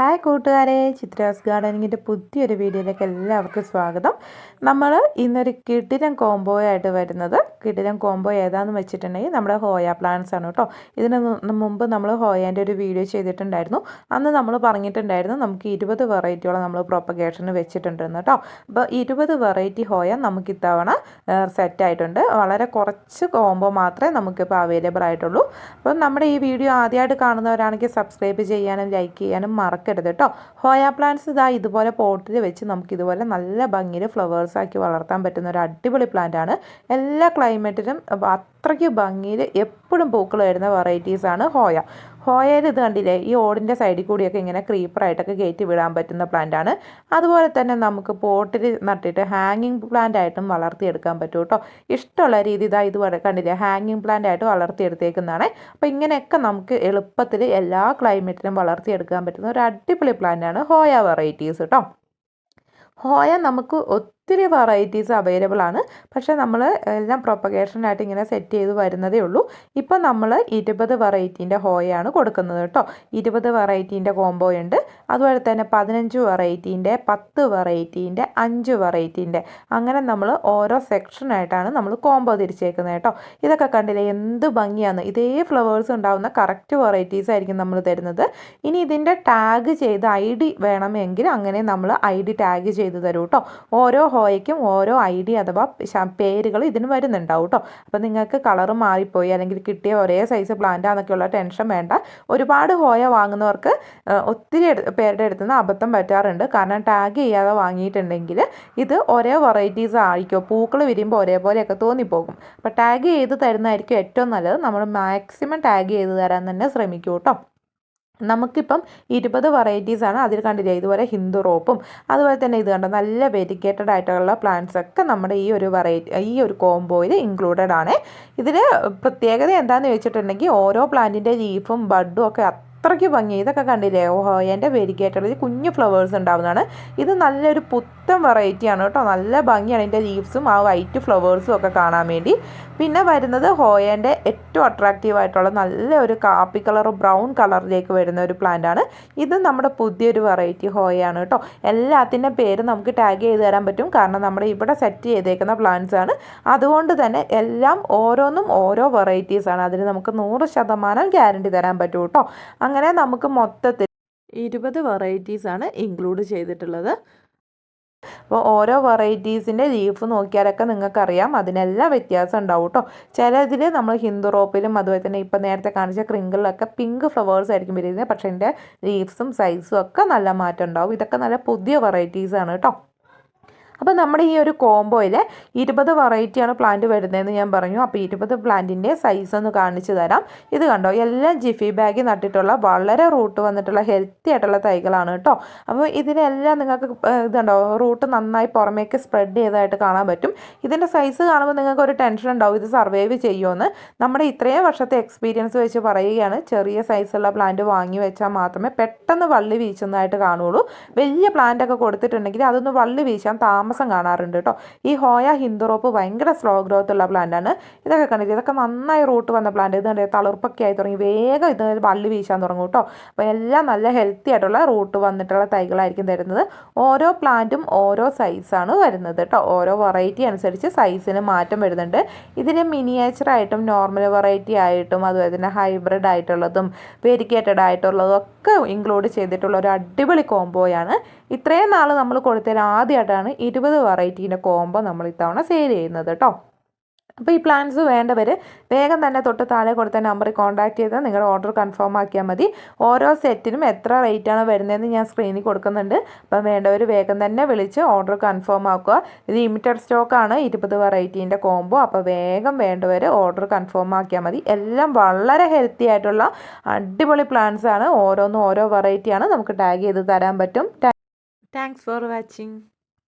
Hi കൂട്ടുകാരെ ചിത്രാസ് ഗാർഡനിങ്ങിന്റെ പുതിയൊരു വീഡിയോയിലേക്ക് എല്ലാവർക്കും സ്വാഗതം. നമ്മൾ ഇന്നൊരു കിടിലം കോംബോ ആയിട്ട് വരുന്നത്. കിടിലം കോംബോ ഏതാണെന്ന് വെച്ചിട്ടുണ്ടെങ്കിൽ നമ്മുടെ ഹോയ പ്ലാന്റ്സ് ആണ് കേട്ടോ. ഇതിന് മുമ്പ് നമ്മൾ ഹോയേന്റെ ഒരു വീഡിയോ ചെയ്തിട്ടുണ്ടായിരുന്നു. അന്ന് നമ്മൾ പറഞ്ഞിട്ടുണ്ടായിരുന്നു നമുക്ക് ഇരുപത് വെറൈറ്റിയോളം നമ്മൾ പ്രൊപ്പഗേഷന് വെച്ചിട്ടുണ്ടെന്ന് കേട്ടോ. അപ്പോൾ ഇരുപത് വെറൈറ്റി ഹോയ നമുക്ക് ഇത്തവണ സെറ്റ് ആയിട്ടുണ്ട്. വളരെ കുറച്ച് കോംബോ മാത്രമേ നമുക്കിപ്പോൾ അവൈലബിൾ ആയിട്ടുള്ളൂ. അപ്പോൾ നമ്മുടെ ഈ വീഡിയോ ആദ്യമായിട്ട് കാണുന്നവരാണെങ്കിൽ സബ്സ്ക്രൈബ് ചെയ്യാനും ലൈക്ക് ചെയ്യാനും മറക്കരുത്. കേട്ടോ. ഹോയ പ്ലാന്റ്സ് ഇതാ ഇതുപോലെ പോട്ടിൽ വെച്ച് നമുക്ക് ഇതുപോലെ നല്ല ഭംഗിയിൽ ഫ്ലവേഴ്സ് ആക്കി വളർത്താൻ പറ്റുന്ന ഒരു അടിപൊളി പ്ലാന്റ് ആണ്. എല്ലാ ക്ലൈമറ്റിലും അത്രയ്ക്ക് ഭംഗിയിൽ എപ്പോഴും പൂക്കൾ വരുന്ന വെറൈറ്റീസാണ് ഹോയ. ഹോയയിൽ ഇത് കണ്ടില്ലേ? ഈ ഓടിന്റെ സൈഡിൽ കൂടിയൊക്കെ ഇങ്ങനെ ക്രീപ്പറായിട്ടൊക്കെ കയറ്റി വിടാൻ പറ്റുന്ന പ്ലാന്റ് ആണ്. അതുപോലെ തന്നെ നമുക്ക് പോട്ടിൽ നട്ടിട്ട് ഹാങ്ങിങ് പ്ലാന്റ് ആയിട്ടും വളർത്തിയെടുക്കാൻ പറ്റും കേട്ടോ ഇഷ്ടമുള്ള രീതി ഇതാ ഇതുപോലെ കണ്ടില്ലേ? ഹാങ്ങിങ് പ്ലാന്റ് ആയിട്ട് വളർത്തിയെടുത്തേക്കുന്നതാണ്. അപ്പോൾ ഇങ്ങനെയൊക്കെ നമുക്ക് എളുപ്പത്തിൽ എല്ലാ ക്ലൈമറ്റിലും വളർത്തിയെടുക്കാൻ പറ്റുന്ന ഒരു അടിപൊളി പ്ലാന്റ് ആണ് ഹോയ വെറൈറ്റീസ് കേട്ടോ ഹോയ നമുക്ക് ഒത്തിരി വെറൈറ്റീസ് അവൈലബിൾ ആണ്. പക്ഷേ നമ്മൾ എല്ലാം പ്രൊപ്പഗേഷനായിട്ട് ഇങ്ങനെ സെറ്റ് ചെയ്ത് വരുന്നതേ ഉള്ളൂ. ഇപ്പം നമ്മൾ ഇരുപത് വെറൈറ്റീന്റെ ഹോയാണ് കൊടുക്കുന്നത് കേട്ടോ. ഇരുപത് വെറൈറ്റീന്റെ കോംബോ ഉണ്ട്. അതുപോലെ തന്നെ പതിനഞ്ച് വെറൈറ്റീന്റെ പത്ത് വെറൈറ്റീന്റെ അഞ്ച് വെറൈറ്റീന്റെ അങ്ങനെ നമ്മൾ ഓരോ സെക്ഷനായിട്ടാണ് നമ്മൾ കോംബോ തിരിച്ചേക്കുന്നത് കേട്ടോ. ഇതൊക്കെ കണ്ടില്ലേ എന്ത് ഭംഗിയാണ്. ഇതേ ഫ്ലവേഴ്സ് ഉണ്ടാവുന്ന കറക്റ്റ് വെറൈറ്റീസ് ആയിരിക്കും നമ്മൾ തരുന്നത്. ഇനി ഇതിന്റെ ടാഗ് ചെയ്ത് ഐ ഡി വേണമെങ്കിൽ അങ്ങനെ നമ്മൾ ഐ ഡി ടാഗ് ചെയ്ത് തരും കേട്ടോ. ഓരോ ഹോയയ്ക്കും ഓരോ ഐ ഡി അഥവാ പേരുകൾ ഇതിന് വരുന്നുണ്ടാവും കേട്ടോ അപ്പോൾ നിങ്ങൾക്ക് കളർ മാറിപ്പോയി അല്ലെങ്കിൽ കിട്ടിയ ഒരേ സൈസ് പ്ലാന്റാന്നൊക്കെയുള്ള ടെൻഷൻ വേണ്ട. ഒരുപാട് ഹോയ വാങ്ങുന്നവർക്ക് ഒത്തിരി പേരുടെ അടുത്ത് നിന്ന് അബദ്ധം പറ്റാറുണ്ട്. കാരണം ടാഗ് ചെയ്യാതെ വാങ്ങിയിട്ടുണ്ടെങ്കിൽ ഇത് ഒരേ വെറൈറ്റീസ് ആയിരിക്കും. പൂക്കൾ വിരിയുമ്പോൾ ഒരേപോലെയൊക്കെ തോന്നിപ്പോകും. അപ്പോൾ ടാഗ് ചെയ്ത് തരുന്നതായിരിക്കും ഏറ്റവും നല്ലത്. നമ്മൾ മാക്സിമം ടാഗ് ചെയ്ത് തരാൻ തന്നെ ശ്രമിക്കൂ കേട്ടോ നമുക്കിപ്പം ഇരുപത് വെറൈറ്റീസ് ആണ് അതിൽ കണ്ടില്ലേ? ഇതുപോലെ ഹിന്ദു റോപ്പും അതുപോലെ തന്നെ ഇത് കണ്ടോ? നല്ല വെരിക്കേറ്റഡ് ആയിട്ടുള്ള പ്ലാന്റ്സ് ഒക്കെ നമ്മുടെ ഈ ഒരു വെറൈറ്റി ഈ ഒരു കോംബോയിൽ ഇൻക്ലൂഡഡ് ആണ്. ഇതിൽ പ്രത്യേകത എന്താണെന്ന് വെച്ചിട്ടുണ്ടെങ്കിൽ ഓരോ പ്ലാന്റിന്റെ ലീഫും ബഡും ഒക്കെ അത്രയ്ക്ക് ഭംഗി. ഇതൊക്കെ കണ്ടില്ലേ? ഓഹോ എന്റെ വെരിക്കേറ്റഡ് കുഞ്ഞു ഫ്ലവേഴ്സ് ഉണ്ടാവുന്നതാണ്. ഇത് നല്ലൊരു പുത്തൻ വെറൈറ്റിയാണ് കേട്ടോ. നല്ല ഭംഗിയാണ് ഇതിന്റെ ലീവ്സും ആ വൈറ്റ് ഫ്ലവേഴ്സും ഒക്കെ കാണാൻ വേണ്ടി. പിന്നെ വരുന്നത് ഹോയേന്റെ ഏറ്റവും അട്രാക്റ്റീവ് ആയിട്ടുള്ള നല്ല ഒരു കാപ്പി കളർ ബ്രൗൺ കളറിലേക്ക് വരുന്ന ഒരു പ്ലാന്റ് ആണ്. ഇത് നമ്മുടെ പുതിയൊരു വെറൈറ്റി ഹോയാണ് കേട്ടോ. എല്ലാത്തിന്റെ പേര് നമുക്ക് ടാഗ് ചെയ്ത് തരാൻ പറ്റും. കാരണം നമ്മുടെ ഇവിടെ സെറ്റ് ചെയ്തേക്കുന്ന പ്ലാന്റ്സ് ആണ്. അതുകൊണ്ട് തന്നെ എല്ലാം ഓരോന്നും ഓരോ വെറൈറ്റീസാണ് അതിന് നമുക്ക് നൂറ് ശതമാനം ഗ്യാരണ്ടി തരാൻ പറ്റും കേട്ടോ. അങ്ങനെ നമുക്ക് മൊത്തത്തിൽ ഇരുപത് വെറൈറ്റീസാണ് ഇൻക്ലൂഡ് ചെയ്തിട്ടുള്ളത്. അപ്പോൾ ഓരോ വെറൈറ്റീസിന്റെ ലീഫ് നോക്കിയാലൊക്കെ നിങ്ങൾക്കറിയാം. അതിനെല്ലാം വ്യത്യാസം ഉണ്ടാവും കേട്ടോ ചിലതിൽ നമ്മൾ ഹിന്ദു റോപ്പിലും അതുപോലെ തന്നെ ഇപ്പം നേരത്തെ കാണിച്ച ക്രിങ്കിളിലൊക്കെ പിങ്ക് ഫ്ലവേഴ്സ് ആയിരിക്കും വരുന്നത്. പക്ഷേ എന്റെ ലീഫ്സും സൈസും ഒക്കെ നല്ല മാറ്റം ഉണ്ടാവും. ഇതൊക്കെ നല്ല പുതിയ വെറൈറ്റീസാണ് കേട്ടോ അപ്പോൾ നമ്മുടെ ഈ ഒരു കോംബോയിൽ ഇരുപത് വെറൈറ്റിയാണ് പ്ലാന്റ് വരുന്നതെന്ന് ഞാൻ പറഞ്ഞു. അപ്പോൾ ഇരുപത് പ്ലാന്റിന്റെ സൈസ് ഒന്ന് കാണിച്ചു തരാം. ഇത് കണ്ടോ? എല്ലാം ജിഫി ബാഗിൽ നട്ടിട്ടുള്ള വളരെ റൂട്ട് വന്നിട്ടുള്ള ഹെൽത്തി ആയിട്ടുള്ള തൈകളാണ് കേട്ടോ. അപ്പോൾ ഇതിനെല്ലാം നിങ്ങൾക്ക് ഇതുണ്ടോ? റൂട്ട് നന്നായി പുറമേക്ക് സ്പ്രെഡ് ചെയ്തതായിട്ട് കാണാൻ പറ്റും. ഇതിന്റെ സൈസ് കാണുമ്പോൾ നിങ്ങൾക്ക് ഒരു ടെൻഷൻ ഉണ്ടാവും. ഇത് സർവൈവ് ചെയ്യുമെന്ന് നമ്മുടെ ഇത്രയും വർഷത്തെ എക്സ്പീരിയൻസ് വെച്ച് പറയുകയാണ്. ചെറിയ സൈസുള്ള പ്ലാന്റ് വാങ്ങി വെച്ചാൽ മാത്രമേ പെട്ടെന്ന് വള്ളി വീശുന്നതായിട്ട് കാണുള്ളൂ വലിയ പ്ലാന്റ് ഒക്കെ കൊടുത്തിട്ടുണ്ടെങ്കിൽ അതൊന്ന് വള്ളി വീശാൻ താമസം താമസം കാണാറുണ്ട് കേട്ടോ. ഈ ഹോയ ഹിന്ദുറോപ്പ് ഭയങ്കര സ്ലോ ഗ്രോത്ത് ഉള്ള പ്ലാന്റ് ആണ്. ഇതൊക്കെ കണ്ടിട്ട് ഇതൊക്കെ നന്നായി റൂട്ട് വന്ന പ്ലാന്റ് ഇത് കണ്ടിട്ട് തളിർപ്പൊക്കെ ആയി തുടങ്ങി. വേഗം ഇത് പള്ളി വീശാൻ തുടങ്ങും കേട്ടോ. അപ്പോൾ എല്ലാം നല്ല ഹെൽത്തി ആയിട്ടുള്ള റൂട്ട് വന്നിട്ടുള്ള തൈകളായിരിക്കും തരുന്നത്. ഓരോ പ്ലാന്റും ഓരോ സൈസാണ് വരുന്നത് കേട്ടോ. ഓരോ വെറൈറ്റി അനുസരിച്ച് സൈസിന് മാറ്റം വരുന്നുണ്ട്. ഇതിന് മിനിയേച്ചർ ആയിട്ടും നോർമൽ വെറൈറ്റി ആയിട്ടും അതുപോലെ തന്നെ ഹൈബ്രിഡ് ആയിട്ടുള്ളതും വെരിക്കേറ്റഡ് ആയിട്ടുള്ളതും ഒക്കെ ഇൻക്ലൂഡ് ചെയ്തിട്ടുള്ള ഒരു അടിപൊളി കോംബോയാണ് ഇത്രയും നാൾ നമ്മൾ കൊടുത്തതിൽ ആദ്യമായിട്ടാണ് ഇരുപത് വെറൈറ്റീന്റെ കോംബോ നമ്മൾ ഇത്തവണ സെയിൽ ചെയ്യുന്നത് കേട്ടോ. അപ്പോൾ ഈ പ്ലാൻസ് വേണ്ടവർ വേഗം തന്നെ തൊട്ട് താഴെ കൊടുത്ത നമ്പറിൽ കോൺടാക്ട് ചെയ്ത് നിങ്ങളുടെ ഓർഡർ കൺഫേം ആക്കിയാൽ മതി. ഓരോ സെറ്റിനും എത്ര റേറ്റാണ് വരുന്നതെന്ന് ഞാൻ സ്ക്രീനിൽ കൊടുക്കുന്നുണ്ട്. അപ്പം വേണ്ടവർ വേഗം തന്നെ വിളിച്ച് ഓർഡർ കൺഫേം ആക്കുക. ഇത് ലിമിറ്റഡ് സ്റ്റോക്കാണ് ഇരുപത് വെറൈറ്റീന്റെ കോംബോ. അപ്പോൾ വേഗം വേണ്ടവർ ഓർഡർ കൺഫേം ആക്കിയാൽ മതി. എല്ലാം വളരെ ഹെൽത്തി ആയിട്ടുള്ള അടിപൊളി പ്ലാൻസ് ആണ്. ഓരോന്നും ഓരോ വെറൈറ്റിയാണ് നമുക്ക് ടാഗ് ചെയ്ത് തരാൻ പറ്റും. Thanks for watching